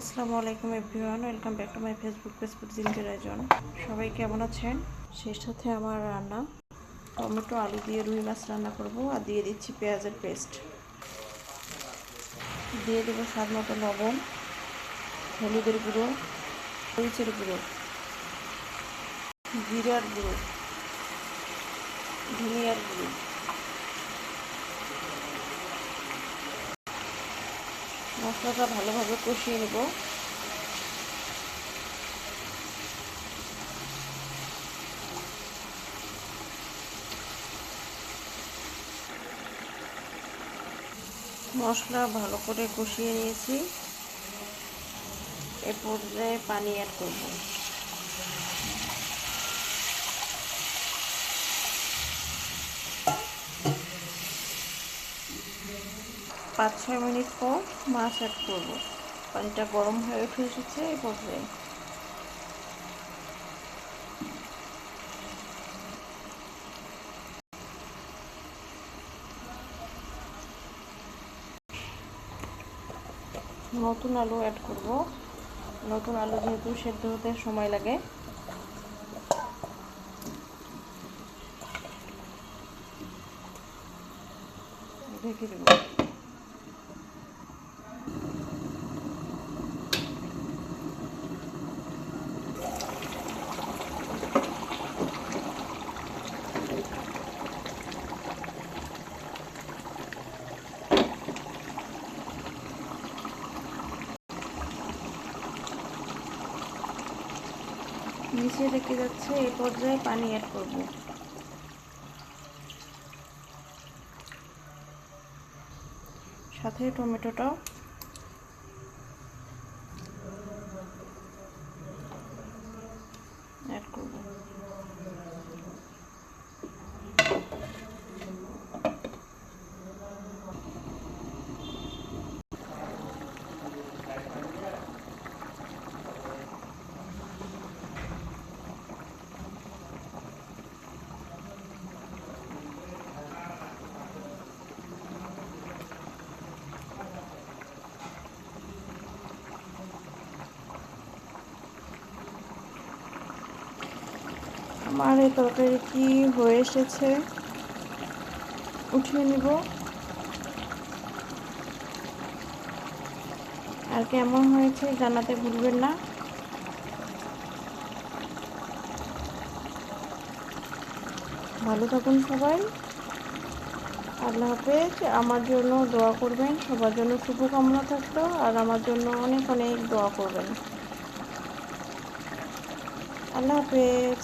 আসসালামু আলাইকুম everyone, welcome back to my Facebook page প্রতিদিনকে Rajan সবাই কেমন আছেন? সেই সাথে আমার রান্না। টমেটো, আলু দিয়ে রুই মাছ রান্না করব আর দিয়ে দিচ্ছি পেঁয়াজের পেস্ট। দিয়ে দেবো স্বাদ মতো লবণ, হলুদের গুঁড়ো, মরিচের গুঁড়ো, জিরার গুঁড়ো, ধনিয়ার গুঁড়ো। মশলাটা ভালোভাবে কষিয়ে নেব। মশলা ভালো করে কষিয়ে নিয়েছি। এ পর্যায়ে পানি অ্যাড করব। পাঁচ ছয় মিনিট পর মাছ অ্যাড করব। পানিটা গরম হয়ে উঠে এসেছে, এই পর্যায়ে। নতুন আলু অ্যাড করব। নতুন আলু যেহেতু সেদ্ধ হতে সময় লাগে। ঢেকে দেবো। মিশিয়ে রেখে যাচ্ছে এই পর্যায়ে পানি অ্যাড করব। সাথে টমেটোটাও অ্যাড করব আমার এই তরকারি কি হয়ে এসেছে? উঠিয়ে নিব। আর কেমন হয়েছে জানাতে ভুলবেন না। ভালো থাকুন সবাই। আল্লাহ হাফেজ। আমার জন্য দোয়া করবেন। সবার জন্য শুভকামনা থাকতো। আর আমার জন্য অনেক অনেক দোয়া করবেন। আল্লাহ হাফেজ।